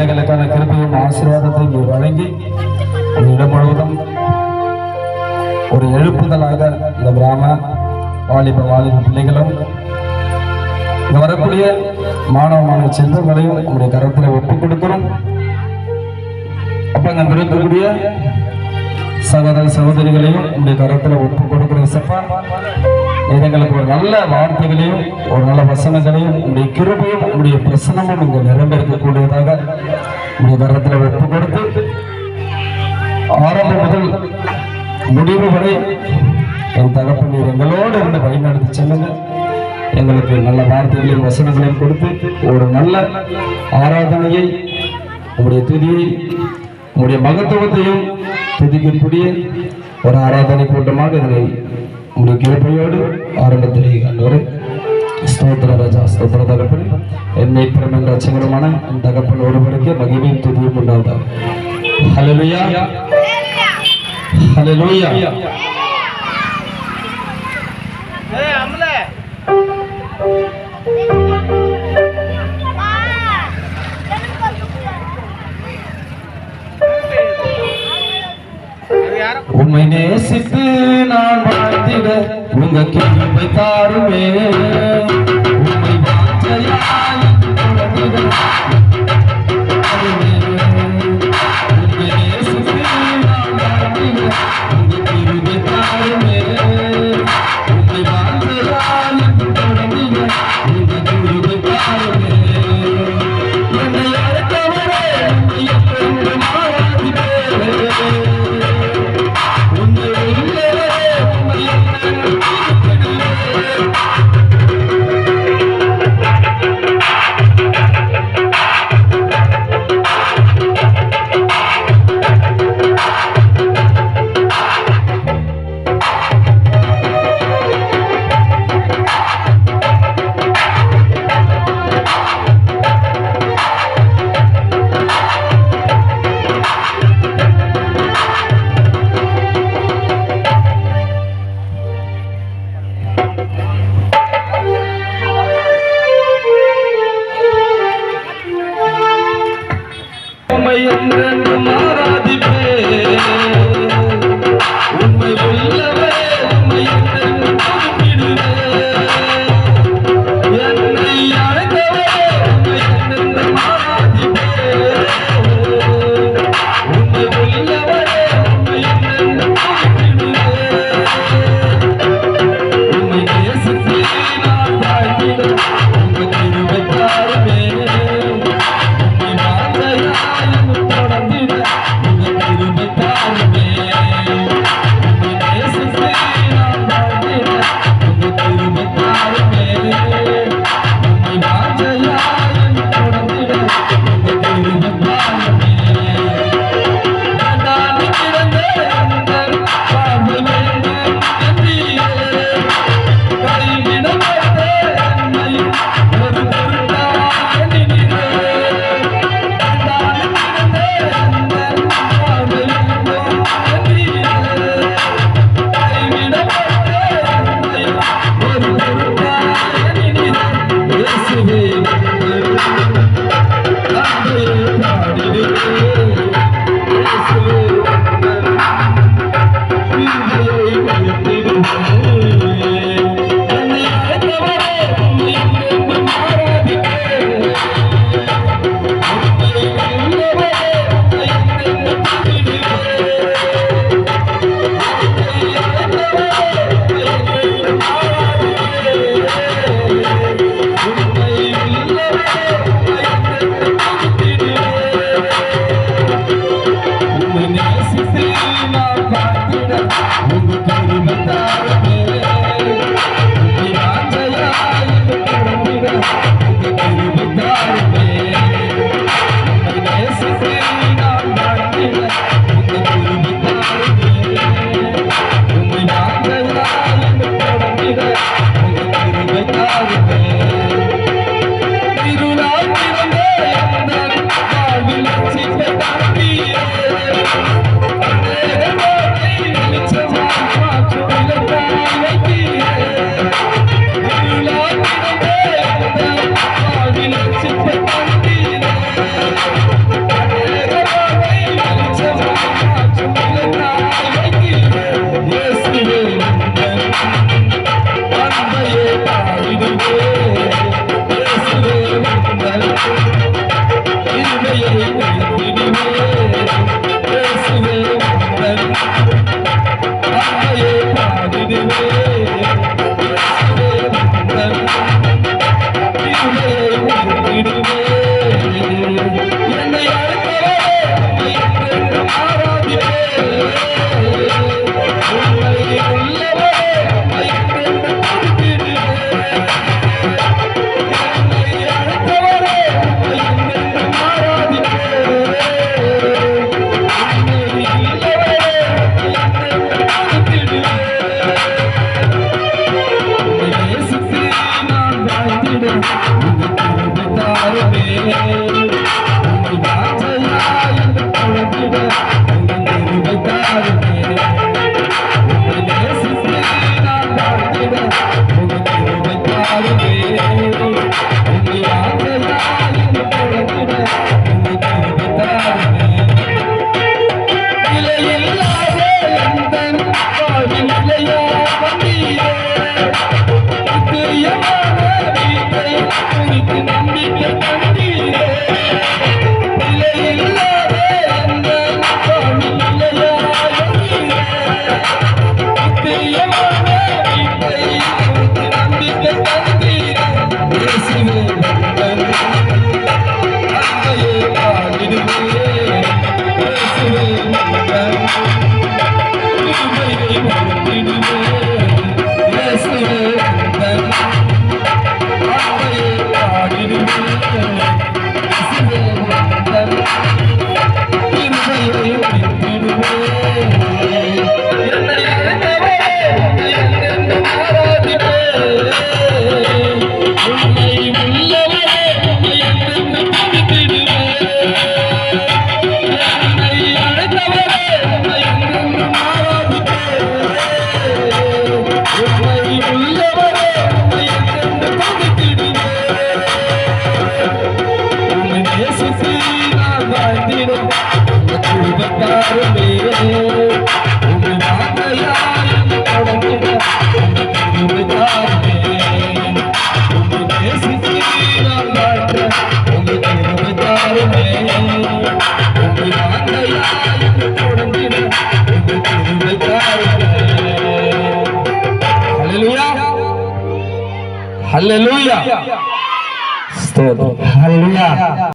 பிள்ளைகளுக்கான கிருப்பையும் ஆசீர்வாதத்தை நீர் வழங்கி இடம் முழுவதும் ஒரு எழுப்புதலாக இந்த கிராம வாலிப வாலிப பிள்ளைகளும் இங்க வரக்கூடிய மாணவ மாணவ செல்வங்களையும் நம்முடைய கரத்தில் ஒப்புக் கொடுக்கிறோம். அப்ப அங்க இருக்கக்கூடிய சகோதர சகோதரிகளையும் நம்முடைய கரத்தில் ஒப்புக் கொடுக்கிறோம். சப்பா எங்களுக்கு ஒரு நல்ல வார்த்தைகளையும் ஒரு நல்ல வசனங்களையும் உங்களுடைய கிருபையும் உங்களுடைய பிரசனமும் இங்கே நிரம்பியிருக்கக்கூடியதாக உங்களுடைய கரத்தில் ஒப்பு கொடுத்து ஆரம்பம் முதல் முடிவு வரை என் தகப்பு நீர் எங்களோடு இருந்து வழிநடத்தி செல்லுங்க. எங்களுக்கு நல்ல வார்த்தைகளையும் வசனங்களையும் கொடுத்து ஒரு நல்ல ஆராதனையை உங்களுடைய துதியை உங்களுடைய மகத்துவத்தையும் துதிக்கக்கூடிய ஒரு ஆராதனை கூட்டமாக இதனை உங்களுடைய கிருப்பையோடு ஆரம்பத்தில் கண்டவர் ஸ்தோத்திர ராஜா ஸ்தோத்திர தகப்பன் என்னை பிறந்த ரட்சகரமான என் தகப்பன் ஒருவருக்கு மகிமையும் துதியும் உண்டாவதாக ஹalleluya ஹalleluya உம்மை நேசித்து நான் வாழ்த்திட உங்க கிருபை தாருமே உம்மை வாஞ்சையாய் என்று मंदिरों बता मेरे Hallelujah. Hallelujah. Hallelujah.